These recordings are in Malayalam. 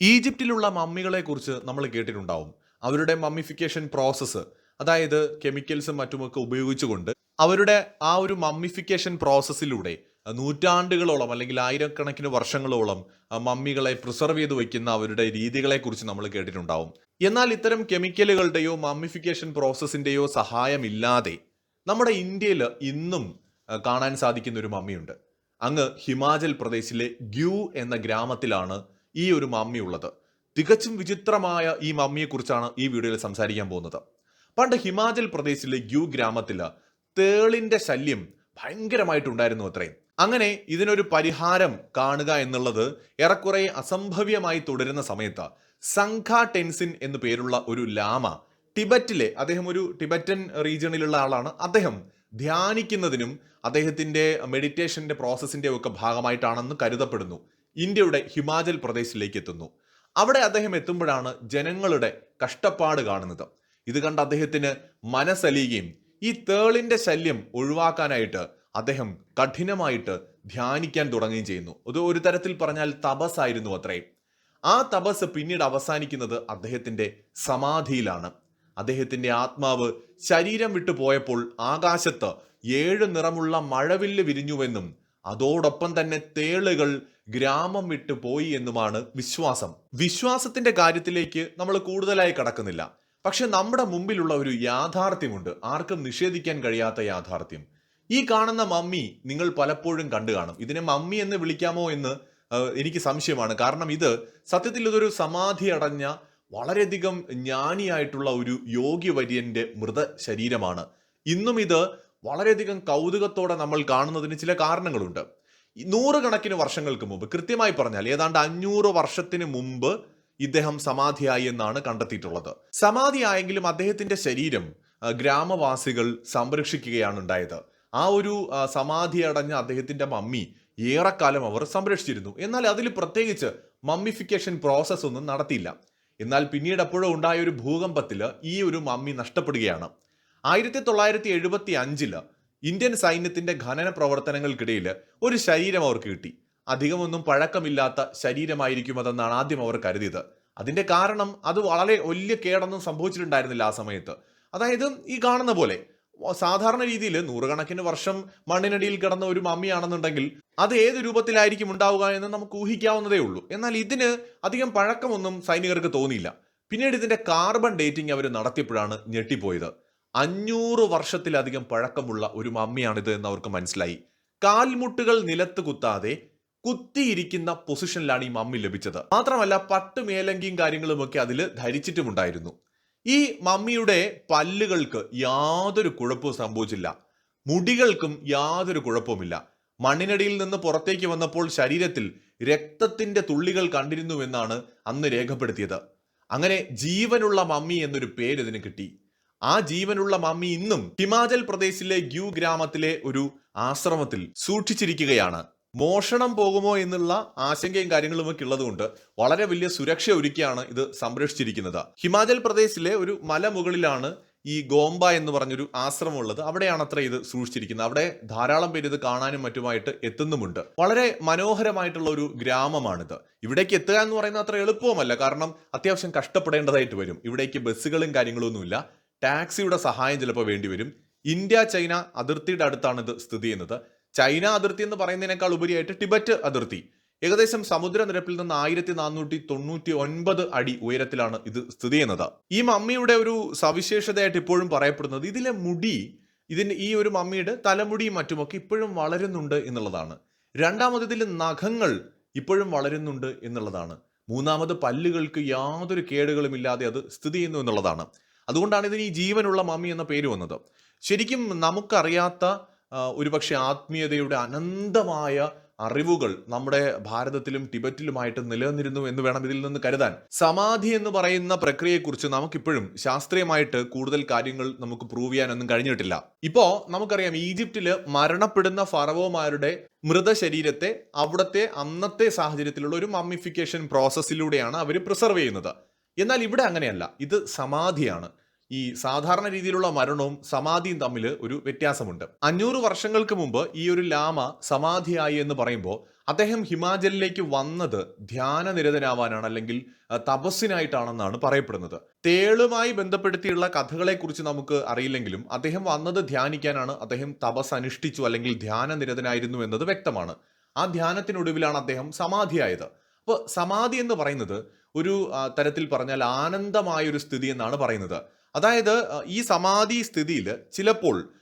ഈജിപ്തിലുള്ള മമ്മികളെ കുറിച്ച് നമ്മൾ കേട്ടിട്ടുണ്ടാവും. അവരുടെ മമ്മിഫിക്കേഷൻ പ്രോസസ്സ് അതായത് കെമിക്കൽസും മറ്റുമൊക്കെ ഉപയോഗിച്ചുകൊണ്ട് അവരുടെ ആ ഒരു മമ്മിഫിക്കേഷൻ പ്രോസസ്സിലൂടെ നൂറ്റാണ്ടുകളോളം അല്ലെങ്കിൽ ആയിരക്കണക്കിന് വർഷങ്ങളോളം മമ്മികളെ പ്രിസർവ് ചെയ്ത് വയ്ക്കുന്ന അവരുടെ രീതികളെ കുറിച്ച് നമ്മൾ കേട്ടിട്ടുണ്ടാവും. എന്നാൽ ഇത്തരം കെമിക്കലുകളുടെയോ മമ്മിഫിക്കേഷൻ പ്രോസസ്സിന്റെയോ സഹായമില്ലാതെ നമ്മുടെ ഇന്ത്യയിൽ ഇന്നും കാണാൻ സാധിക്കുന്ന ഒരു മമ്മിയുണ്ട്. അങ്ങ് ഹിമാചൽ പ്രദേശിലെ ഗ്യൂ എന്ന ഗ്രാമത്തിലാണ് ഈ ഒരു മമ്മി ഉള്ളത്. തികച്ചും വിചിത്രമായ ഈ മമ്മിയെക്കുറിച്ചാണ് ഈ വീഡിയോയിൽ സംസാരിക്കാൻ പോകുന്നത്. പണ്ട് ഹിമാചൽ പ്രദേശിലെ ഗ്യൂ ഗ്രാമത്തിൽ തേളിന്റെ ശല്യം ഭയങ്കരമായിട്ടുണ്ടായിരുന്നു അത്രയും അങ്ങനെ ഇതിനൊരു പരിഹാരം കാണുക എന്നുള്ളത് ഏറെക്കുറെ അസംഭവ്യമായി തുടരുന്ന സമയത്ത് സംഘ ടെൻസിൻ എന്നു പേരുള്ള ഒരു ലാമ ടിബറ്റിലെ അദ്ദേഹം ഒരു ടിബറ്റൻ റീജിയണിലുള്ള ആളാണ്. അദ്ദേഹം ധ്യാനിക്കുന്നതിനും അദ്ദേഹത്തിന്റെ മെഡിറ്റേഷന്റെ പ്രോസസ്സിന്റെ ഒക്കെ ഭാഗമായിട്ടാണെന്ന് കരുതപ്പെടുന്നു. ഇന്ത്യയുടെ ഹിമാചൽ പ്രദേശിലേക്ക് എത്തുന്നു അവിടെ അദ്ദേഹം എത്തുമ്പോഴാണ് ജനങ്ങളുടെ കഷ്ടപ്പാട് കാണുന്നത്. ഇത് കണ്ട് അദ്ദേഹത്തിന് മനസ്സലിയുകയും ഈ തേളിന്റെ ശല്യം ഒഴിവാക്കാനായിട്ട് അദ്ദേഹം കഠിനമായിട്ട് ധ്യാനിക്കാൻ തുടങ്ങുകയും ചെയ്യുന്നു. അത് ഒരു തരത്തിൽ പറഞ്ഞാൽ തപസ്സായിരുന്നു അത്രയും ആ തപസ് പിന്നീട് അവസാനിക്കുന്നത് അദ്ദേഹത്തിന്റെ സമാധിയിലാണ്. അദ്ദേഹത്തിന്റെ ആത്മാവ് ശരീരം വിട്ടു പോയപ്പോൾ ആകാശത്ത് ഏഴ് നിറമുള്ള മഴവില്ല് വിരിഞ്ഞുവെന്നും അതോടൊപ്പം തന്നെ തേളുകൾ ഗ്രാമം വിട്ടു പോയി എന്നുമാണ് വിശ്വാസം. വിശ്വാസത്തിന്റെ കാര്യത്തിലേക്ക് നമ്മൾ കൂടുതലായി കടക്കുന്നില്ല. പക്ഷെ നമ്മുടെ മുമ്പിലുള്ള ഒരു യാഥാർത്ഥ്യമുണ്ട്. ആർക്കും നിഷേധിക്കാൻ കഴിയാത്ത യാഥാർത്ഥ്യം. ഈ കാണുന്ന മമ്മി നിങ്ങൾ പലപ്പോഴും കണ്ടു കാണും. ഇതിനെ മമ്മി എന്ന് വിളിക്കാമോ എന്ന് എനിക്ക് സംശയമാണ്. കാരണം ഇത് സത്യത്തിൽ ഇതൊരു സമാധി അടഞ്ഞ വളരെയധികം ജ്ഞാനിയായിട്ടുള്ള ഒരു യോഗ്യവര്യന്റെ മൃത ശരീരമാണ്. ഇന്നും ഇത് വളരെയധികം കൗതുകത്തോടെ നമ്മൾ കാണുന്നതിന് ചില കാരണങ്ങളുണ്ട്. നൂറുകണക്കിന് വർഷങ്ങൾക്ക് മുമ്പ് കൃത്യമായി പറഞ്ഞാൽ ഏതാണ്ട് അഞ്ഞൂറ് വർഷത്തിന് മുമ്പ് ഇദ്ദേഹം സമാധിയായി എന്നാണ് കണ്ടെത്തിയിട്ടുള്ളത്. സമാധിയായെങ്കിലും അദ്ദേഹത്തിന്റെ ശരീരം ഗ്രാമവാസികൾ സംരക്ഷിക്കുകയാണ് ഉണ്ടായത്. ആ ഒരു സമാധി അടഞ്ഞ അദ്ദേഹത്തിന്റെ മമ്മി ഏറെക്കാലം അവർ സംരക്ഷിച്ചിരുന്നു. എന്നാൽ അതിൽ പ്രത്യേകിച്ച് മമ്മിഫിക്കേഷൻ പ്രോസസ്സ് ഒന്നും നടത്തിയില്ല. എന്നാൽ പിന്നീട് എപ്പോഴോ ഉണ്ടായ ഒരു ഭൂകമ്പത്തിൽ ഈ ഒരു മമ്മി നഷ്ടപ്പെടുകയാണ്. ആയിരത്തി തൊള്ളായിരത്തി എഴുപത്തി അഞ്ചിൽ ഇന്ത്യൻ സൈന്യത്തിന്റെ ഖനന പ്രവർത്തനങ്ങൾക്കിടയിൽ ഒരു ശരീരം അവർക്ക് കിട്ടി. അധികമൊന്നും പഴക്കമില്ലാത്ത ശരീരമായിരിക്കും അതെന്നാണ് ആദ്യം അവർ കരുതിയത്. അതിന്റെ കാരണം അത് വളരെ വലിയ കേടൊന്നും സംഭവിച്ചിട്ടുണ്ടായിരുന്നില്ല ആ സമയത്ത്. അതായത് ഈ കാണുന്ന പോലെ സാധാരണ രീതിയിൽ നൂറുകണക്കിന് വർഷം മണ്ണിനടിയിൽ കിടന്ന ഒരു മമ്മിയാണെന്നുണ്ടെങ്കിൽ അത് ഏത് രൂപത്തിലായിരിക്കും ഉണ്ടാവുക എന്ന് നമുക്ക് ഊഹിക്കാവുന്നതേ ഉള്ളൂ. എന്നാൽ ഇതിന് അധികം പഴക്കമൊന്നും സൈനികർക്ക് തോന്നിയില്ല. പിന്നീട് ഇതിന്റെ കാർബൺ ഡേറ്റിംഗ് അവർ നടത്തിയപ്പോഴാണ് ഞെട്ടിപ്പോയത്. അഞ്ഞൂറ് വർഷത്തിലധികം പഴക്കമുള്ള ഒരു മമ്മിയാണിത് എന്ന് അവർക്ക് മനസ്സിലായി. കാൽമുട്ടുകൾ നിലത്ത് കുത്താതെ കുത്തിയിരിക്കുന്ന പൊസിഷനിലാണ് ഈ മമ്മി ലഭിച്ചത്. മാത്രമല്ല പട്ട് മേലങ്കിയും കാര്യങ്ങളും ഒക്കെ അതിൽ ധരിച്ചിട്ടുമുണ്ടായിരുന്നു. ഈ മമ്മിയുടെ പല്ലുകൾക്ക് യാതൊരു കുഴപ്പവും സംഭവിച്ചില്ല. മുടികൾക്കും യാതൊരു കുഴപ്പവുമില്ല. മണ്ണിനടിയിൽ നിന്ന് പുറത്തേക്ക് വന്നപ്പോൾ ശരീരത്തിൽ രക്തത്തിന്റെ തുള്ളികൾ കണ്ടിരുന്നുവെന്നാണ് അന്ന് രേഖപ്പെടുത്തിയത്. അങ്ങനെ ജീവനുള്ള മമ്മി എന്നൊരു പേര് ഇതിന് കിട്ടി. ആ ജീവനുള്ള മമ്മി ഇന്നും ഹിമാചൽ പ്രദേശിലെ ഗ്യൂ ഗ്രാമത്തിലെ ഒരു ആശ്രമത്തിൽ സൂക്ഷിച്ചിരിക്കുകയാണ്. മോഷണം പോകുമോ എന്നുള്ള ആശങ്കയും കാര്യങ്ങളുമൊക്കെ ഉള്ളതുകൊണ്ട് വളരെ വലിയ സുരക്ഷ ഒരുക്കിയാണ് ഇത് സംരക്ഷിച്ചിരിക്കുന്നത്. ഹിമാചൽ പ്രദേശിലെ ഒരു മലമുകളിലാണ് ഈ ഗോംബ എന്ന് പറഞ്ഞൊരു ആശ്രമം ഉള്ളത് അവിടെയാണ് അത്ര ഇത് സൂക്ഷിച്ചിരിക്കുന്നത്. അവിടെ ധാരാളം പേര് ഇത് കാണാനും മറ്റുമായിട്ട് എത്തുന്നുമുണ്ട്. വളരെ മനോഹരമായിട്ടുള്ള ഒരു ഗ്രാമമാണിത്. ഇവിടേക്ക് എത്തുക എന്ന് പറയുന്നത് അത്ര എളുപ്പവുമല്ല. കാരണം അത്യാവശ്യം കഷ്ടപ്പെടേണ്ടതായിട്ട് വരും. ഇവിടേക്ക് ബസ്സുകളും കാര്യങ്ങളും ഒന്നുമില്ല ടാക്സിയുടെ സഹായം ചിലപ്പോൾ വേണ്ടിവരും ഇന്ത്യ ചൈന അതിർത്തിയുടെ അടുത്താണ് ഇത് സ്ഥിതി ചെയ്യുന്നത്. ചൈന അതിർത്തി എന്ന് പറയുന്നതിനേക്കാൾ ഉപരിയായിട്ട് ടിബറ്റ് അതിർത്തി. ഏകദേശം സമുദ്രനിരപ്പിൽ നിന്ന് ആയിരത്തി നാനൂറ്റി തൊണ്ണൂറ്റി ഒൻപത് അടി ഉയരത്തിലാണ് ഇത് സ്ഥിതി ചെയ്യുന്നത്. ഈ മമ്മിയുടെ ഒരു സവിശേഷതയായിട്ട് ഇപ്പോഴും പറയപ്പെടുന്നത് ഇതിലെ മുടി ഇതിന് ഈ ഒരു മമ്മിയുടെ തലമുടിയും മറ്റുമൊക്കെ ഇപ്പോഴും വളരുന്നുണ്ട് എന്നുള്ളതാണ്. രണ്ടാമത് ഇതിലെ നഖങ്ങൾ ഇപ്പോഴും വളരുന്നുണ്ട് എന്നുള്ളതാണ്. മൂന്നാമത് പല്ലുകൾക്ക് യാതൊരു കേടുകളും ഇല്ലാതെ അത് സ്ഥിതി ചെയ്യുന്നു എന്നുള്ളതാണ്. അതുകൊണ്ടാണ് ഇതിന് ഈ ജീവനുള്ള മമ്മി എന്ന പേര് വന്നത്. ശരിക്കും നമുക്കറിയാത്ത ഒരുപക്ഷെ ആത്മീയതയുടെ അനന്തമായ അറിവുകൾ നമ്മുടെ ഭാരതത്തിലും ടിബറ്റിലുമായിട്ട് നിലനിന്നിരുന്നു എന്ന് വേണം ഇതിൽ നിന്ന് കരുതാൻ. സമാധി എന്ന് പറയുന്ന പ്രക്രിയയെക്കുറിച്ച് നമുക്കിപ്പോഴും ശാസ്ത്രീയമായിട്ട് കൂടുതൽ കാര്യങ്ങൾ നമുക്ക് പ്രൂവ് ചെയ്യാനൊന്നും കഴിഞ്ഞിട്ടില്ല. ഇപ്പോൾ നമുക്കറിയാം ഈജിപ്തിൽ മരണപ്പെടുന്ന ഫറവോമാരുടെ മൃതശരീരത്തെ അവിടുത്തെ അന്നത്തെ സാഹചര്യത്തിലുള്ള ഒരു മമ്മിഫിക്കേഷൻ പ്രോസസ്സിലൂടെയാണ് അവർ പ്രിസർവ് ചെയ്യുന്നത്. എന്നാൽ ഇവിടെ അങ്ങനെയല്ല. ഇത് സമാധിയാണ്. ഈ സാധാരണ രീതിയിലുള്ള മരണവും സമാധിയും തമ്മിൽ ഒരു വ്യത്യാസമുണ്ട്. അഞ്ഞൂറ് വർഷങ്ങൾക്ക് മുമ്പ് ഈ ഒരു ലാമ സമാധിയായി എന്ന് പറയുമ്പോൾ അദ്ദേഹം ഹിമാചലിലേക്ക് വന്നത് ധ്യാനനിരതനാവാനാണ് അല്ലെങ്കിൽ തപസ്സിനായിട്ടാണെന്നാണ് പറയപ്പെടുന്നത്. തേളുമായി ബന്ധപ്പെടുത്തിയുള്ള കഥകളെക്കുറിച്ച് നമുക്ക് അറിയില്ലെങ്കിലും അദ്ദേഹം വന്നത് ധ്യാനിക്കാനാണ്. അദ്ദേഹം തപസ് അനുഷ്ഠിച്ചു അല്ലെങ്കിൽ ധ്യാനനിരതനായിരുന്നു എന്നത് വ്യക്തമാണ്. ആ ധ്യാനത്തിനൊടുവിലാണ് അദ്ദേഹം സമാധിയായത്. അപ്പോൾ സമാധി എന്ന് പറയുന്നത് ഒരു തരത്തിൽ പറഞ്ഞാൽ ആനന്ദമായ ഒരു സ്ഥിതി എന്നാണ് പറയുന്നത്. അതായത് ഈ സമാധി സ്ഥിതിയിൽ ചിലപ്പോൾ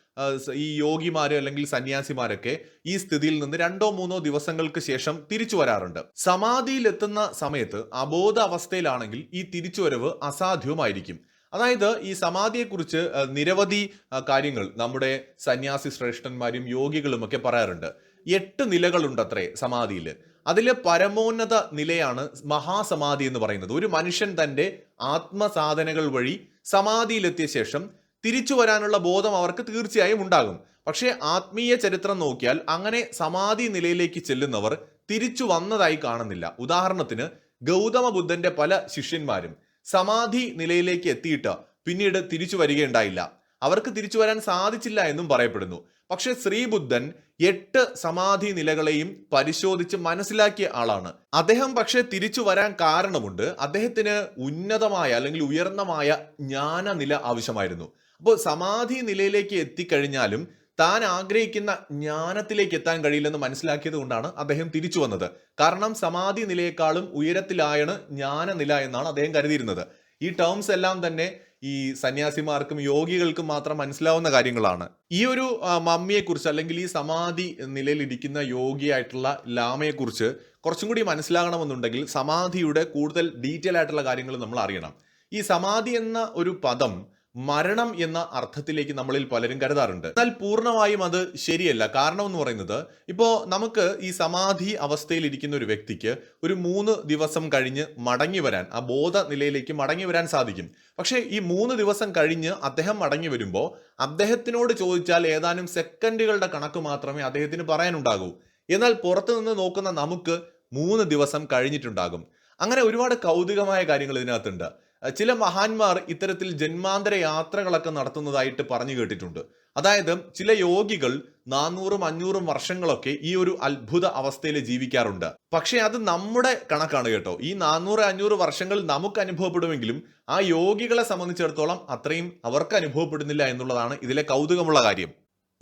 ഈ യോഗിമാര് അല്ലെങ്കിൽ സന്യാസിമാരൊക്കെ ഈ സ്ഥിതിയിൽ നിന്ന് രണ്ടോ മൂന്നോ ദിവസങ്ങൾക്ക് ശേഷം തിരിച്ചു വരാറുണ്ട്. സമാധിയിലെത്തുന്ന സമയത്ത് അബോധ അവസ്ഥയിലാണെങ്കിൽ ഈ തിരിച്ചുവരവ് അസാധ്യവുമായിരിക്കും. അതായത് ഈ സമാധിയെക്കുറിച്ച് നിരവധി കാര്യങ്ങൾ നമ്മുടെ സന്യാസി ശ്രേഷ്ഠന്മാരും യോഗികളും ഒക്കെ പറയാറുണ്ട്. എട്ട് നിലകളുണ്ട് അത്രേ സമാധിയിൽ. അതിലെ പരമോന്നത നിലയാണ് മഹാസമാധി എന്ന് പറയുന്നത്. ഒരു മനുഷ്യൻ തന്റെ ആത്മസാധനകൾ വഴി സമാധിയിലെത്തിയ ശേഷം തിരിച്ചു വരാനുള്ള ബോധം അവർക്ക് തീർച്ചയായും ഉണ്ടാകും. പക്ഷേ ആത്മീയ ചരിത്രം നോക്കിയാൽ അങ്ങനെ സമാധി നിലയിലേക്ക് ചെല്ലുന്നവർ തിരിച്ചു വന്നതായി കാണുന്നില്ല. ഉദാഹരണത്തിന് ഗൗതമ ബുദ്ധന്റെ പല ശിഷ്യന്മാരും സമാധി നിലയിലേക്ക് എത്തിയിട്ട് പിന്നീട് തിരിച്ചു വരികയുണ്ടായില്ല. അവർക്ക് തിരിച്ചു വരാൻ സാധിച്ചില്ല എന്നും പറയപ്പെടുന്നു. പക്ഷെ ശ്രീബുദ്ധൻ എട്ട് സമാധി നിലകളെയും പരിശോധിച്ച് മനസ്സിലാക്കിയ ആളാണ്. അദ്ദേഹം പക്ഷെ തിരിച്ചു വരാൻ കാരണമുണ്ട്. അദ്ദേഹത്തിന് ഉന്നതമായ അല്ലെങ്കിൽ ഉയർന്നമായ ജ്ഞാനനില ആവശ്യമായിരുന്നു. അപ്പോൾ സമാധി നിലയിലേക്ക് എത്തിക്കഴിഞ്ഞാലും താൻ ആഗ്രഹിക്കുന്ന ജ്ഞാനത്തിലേക്ക് എത്താൻ കഴിയില്ലെന്ന് മനസ്സിലാക്കിയത് കൊണ്ടാണ് അദ്ദേഹം തിരിച്ചു വന്നത്. കാരണം സമാധി നിലയെക്കാളും ഉയരത്തിലായാണ് ജ്ഞാനനില എന്നാണ് അദ്ദേഹം കരുതിയിരുന്നത്. ഈ ടേംസ് എല്ലാം തന്നെ ഈ സന്യാസിമാർക്കും യോഗികൾക്കും മാത്രം മനസ്സിലാവുന്ന കാര്യങ്ങളാണ്. ഈ ഒരു മമ്മിയെ മമ്മിയെക്കുറിച്ച് അല്ലെങ്കിൽ ഈ സമാധി നിലയിലിരിക്കുന്ന യോഗിയായിട്ടുള്ള ലാമയെക്കുറിച്ച് കുറച്ചും കൂടി മനസ്സിലാകണമെന്നുണ്ടെങ്കിൽ സമാധിയുടെ കൂടുതൽ ഡീറ്റെയിൽ ആയിട്ടുള്ള കാര്യങ്ങൾ നമ്മൾ അറിയണം. ഈ സമാധി എന്ന ഒരു പദം മരണം എന്ന അർത്ഥത്തിലേക്ക് നമ്മളിൽ പലരും കരുതാറുണ്ട്. എന്നാൽ പൂർണമായും അത് ശരിയല്ല. കാരണം എന്ന് പറയുന്നത് ഇപ്പോൾ നമുക്ക് ഈ സമാധി അവസ്ഥയിൽ ഇരിക്കുന്ന ഒരു വ്യക്തിക്ക് ഒരു മൂന്ന് ദിവസം കഴിഞ്ഞ് മടങ്ങി വരാൻ ആ ബോധ നിലയിലേക്ക് മടങ്ങി വരാൻ സാധിക്കും. പക്ഷേ ഈ മൂന്ന് ദിവസം കഴിഞ്ഞ് അദ്ദേഹം മടങ്ങി വരുമ്പോൾ അദ്ദേഹത്തിനോട് ചോദിച്ചാൽ ഏതാനും സെക്കൻഡുകളുടെ കണക്ക് മാത്രമേ അദ്ദേഹത്തിന് പറയാനുണ്ടാകൂ. എന്നാൽ പുറത്തു നിന്ന് നോക്കുന്ന നമുക്ക് മൂന്ന് ദിവസം കഴിഞ്ഞിട്ടുണ്ടാകും. അങ്ങനെ ഒരുപാട് കൗതുകമായ കാര്യങ്ങൾ ഇതിനകത്തുണ്ട്. ചില മഹാന്മാർ ഇത്തരത്തിൽ ജന്മാന്തര യാത്രകളൊക്കെ നടത്തുന്നതായിട്ട് പറഞ്ഞു കേട്ടിട്ടുണ്ട്. അതായത് ചില യോഗികൾ നാനൂറും അഞ്ഞൂറും വർഷങ്ങളൊക്കെ ഈ ഒരു അത്ഭുത അവസ്ഥയിൽ ജീവിക്കാറുണ്ട്. പക്ഷേ അത് നമ്മുടെ കണക്കാണ് കേട്ടോ. ഈ നാനൂറ് അഞ്ഞൂറ് വർഷങ്ങൾ നമുക്ക് അനുഭവപ്പെടുമെങ്കിലും ആ യോഗികളെ സംബന്ധിച്ചിടത്തോളം അത്രയും അവർക്ക് അനുഭവപ്പെടുന്നില്ല എന്നുള്ളതാണ് ഇതിലെ കൗതുകമുള്ള കാര്യം.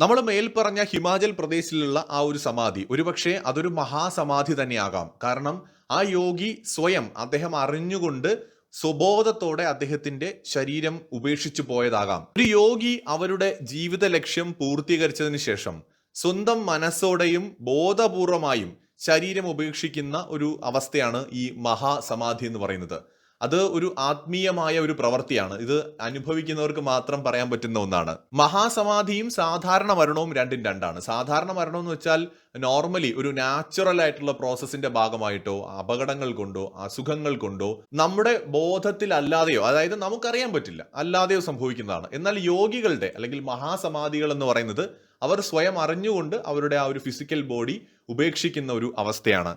നമ്മൾ മേൽപ്പറഞ്ഞ ഹിമാചൽ പ്രദേശിലുള്ള ആ ഒരു സമാധി ഒരുപക്ഷെ അതൊരു മഹാസമാധി തന്നെയാകാം. കാരണം ആ യോഗി സ്വയം അദ്ദേഹം അറിഞ്ഞുകൊണ്ട് സ്വബോധത്തോടെ അദ്ദേഹത്തിന്റെ ശരീരം ഉപേക്ഷിച്ചു പോയതാകാം. ഒരു യോഗി അവരുടെ ജീവിത ലക്ഷ്യം പൂർത്തീകരിച്ചതിന് ശേഷം സ്വന്തം മനസ്സോടെയും ബോധപൂർവമായും ശരീരം ഉപേക്ഷിക്കുന്ന ഒരു അവസ്ഥയാണ് ഈ മഹാസമാധി എന്ന് പറയുന്നത്. അത് ഒരു ആത്മീയമായ ഒരു പ്രവൃത്തിയാണ്. ഇത് അനുഭവിക്കുന്നവർക്ക് മാത്രം പറയാൻ പറ്റുന്ന ഒന്നാണ്. മഹാസമാധിയും സാധാരണ മരണവും രണ്ടും രണ്ടാണ്. സാധാരണ മരണം എന്ന് വെച്ചാൽ നോർമലി ഒരു നാച്ചുറൽ ആയിട്ടുള്ള പ്രോസസ്സിന്റെ ഭാഗമായിട്ടോ അപകടങ്ങൾ കൊണ്ടോ അസുഖങ്ങൾ കൊണ്ടോ നമ്മുടെ ബോധത്തിൽ അല്ലാതെയോ അതായത് നമുക്കറിയാൻ പറ്റില്ല അല്ലാതെയോ സംഭവിക്കുന്നതാണ്. എന്നാൽ യോഗികളുടെ അല്ലെങ്കിൽ മഹാസമാധികൾ എന്ന് പറയുന്നത് അവർ സ്വയം അറിഞ്ഞുകൊണ്ട് അവരുടെ ആ ഒരു ഫിസിക്കൽ ബോഡി ഉപേക്ഷിക്കുന്ന ഒരു അവസ്ഥയാണ്.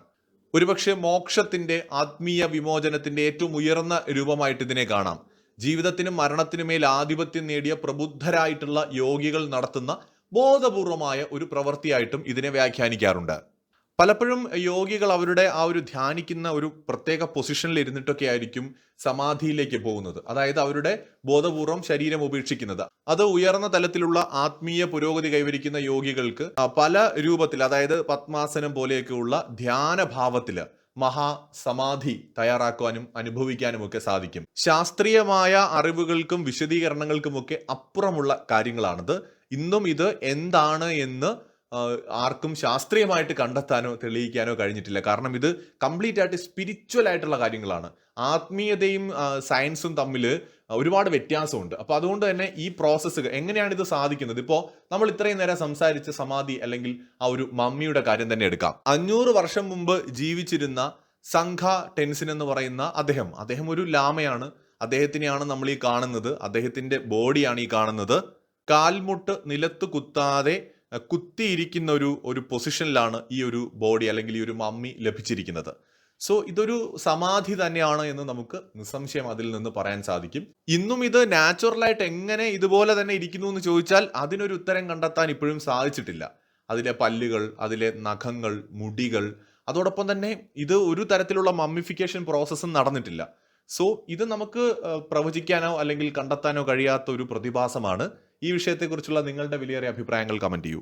ഒരുപക്ഷെ മോക്ഷത്തിന്റെ ആത്മീയ വിമോചനത്തിന്റെ ഏറ്റവും ഉയർന്ന രൂപമായിട്ട് ഇതിനെ കാണാം. ജീവിതത്തിനും മരണത്തിനുമേൽ ആധിപത്യം നേടിയ പ്രബുദ്ധരായിട്ടുള്ള യോഗികൾ നടത്തുന്ന ബോധപൂർവമായ ഒരു പ്രവൃത്തിയായിട്ടും ഇതിനെ വ്യാഖ്യാനിക്കാറുണ്ട്. പലപ്പോഴും യോഗികൾ അവരുടെ ആ ഒരു ധ്യാനിക്കുന്ന ഒരു പ്രത്യേക പൊസിഷനിൽ ഇരുന്നിട്ടൊക്കെ ആയിരിക്കും സമാധിയിലേക്ക് പോകുന്നത്. അതായത് അവരുടെ ബോധപൂർവം ശരീരം ഉപേക്ഷിക്കുന്നത്. അത് ഉയർന്ന തലത്തിലുള്ള ആത്മീയ പുരോഗതി കൈവരിക്കുന്ന യോഗികൾക്ക് പല രൂപത്തിൽ അതായത് പത്മാസനം പോലെയൊക്കെയുള്ള ധ്യാനഭാവത്തിൽ മഹാസമാധി തയ്യാറാക്കുവാനും അനുഭവിക്കാനും ഒക്കെ സാധിക്കും. ശാസ്ത്രീയമായ അറിവുകൾക്കും വിശദീകരണങ്ങൾക്കുമൊക്കെ അപ്പുറമുള്ള കാര്യങ്ങളാണിത്. ഇന്നും ഇത് എന്താണ് എന്ന് ആർക്കും ശാസ്ത്രീയമായിട്ട് കണ്ടെത്താനോ തെളിയിക്കാനോ കഴിഞ്ഞിട്ടില്ല. കാരണം ഇത് കംപ്ലീറ്റ് ആയിട്ട് സ്പിരിച്വൽ ആയിട്ടുള്ള കാര്യങ്ങളാണ്. ആത്മീയതയും സയൻസും തമ്മിൽ ഒരുപാട് വ്യത്യാസമുണ്ട്. അപ്പൊ അതുകൊണ്ട് തന്നെ ഈ പ്രോസസ്സ് എങ്ങനെയാണ് ഇത് സാധിക്കുന്നത്? ഇപ്പോൾ നമ്മൾ ഇത്രയും നേരം സംസാരിച്ച സമാധി അല്ലെങ്കിൽ ആ ഒരു മമ്മിയുടെ കാര്യം തന്നെ എടുക്കാം. അഞ്ഞൂറ് വർഷം മുമ്പ് ജീവിച്ചിരുന്ന സംഘ ടെൻസിൻ എന്ന് പറയുന്ന അദ്ദേഹം അദ്ദേഹം ഒരു ലാമയാണ്. അദ്ദേഹത്തിനെയാണ് നമ്മൾ ഈ കാണുന്നത്. അദ്ദേഹത്തിന്റെ ബോഡിയാണ് ഈ കാണുന്നത്. കാൽമുട്ട് നിലത്ത് കുത്താതെ കുത്തിയിരിക്കുന്ന ഒരു ഒരു പൊസിഷനിലാണ് ഈ ഒരു ബോഡി അല്ലെങ്കിൽ ഈ ഒരു മമ്മി ലഭിച്ചിരിക്കുന്നത്. സോ ഇതൊരു സമാധി തന്നെയാണ് എന്ന് നമുക്ക് നിസ്സംശയം അതിൽ നിന്ന് പറയാൻ സാധിക്കും. ഇന്നും ഇത് നാച്ചുറലായിട്ട് എങ്ങനെ ഇതുപോലെ തന്നെ ഇരിക്കുന്നു എന്ന് ചോദിച്ചാൽ അതിനൊരു ഉത്തരം കണ്ടെത്താൻ ഇപ്പോഴും സാധിച്ചിട്ടില്ല. അതിലെ പല്ലുകൾ അതിലെ നഖങ്ങൾ മുടികൾ അതോടൊപ്പം തന്നെ ഇത് ഒരു തരത്തിലുള്ള മമ്മിഫിക്കേഷൻ പ്രോസസ്സും നടന്നിട്ടില്ല. സോ ഇത് നമുക്ക് പ്രവചിക്കാനോ അല്ലെങ്കിൽ കണ്ടെത്താനോ കഴിയാത്ത ഒരു പ്രതിഭാസമാണ്. ഈ വിഷയത്തെക്കുറിച്ചുള്ള നിങ്ങളുടെ വിലയേറിയ അഭിപ്രായങ്ങൾ കമന്റ് ചെയ്യൂ.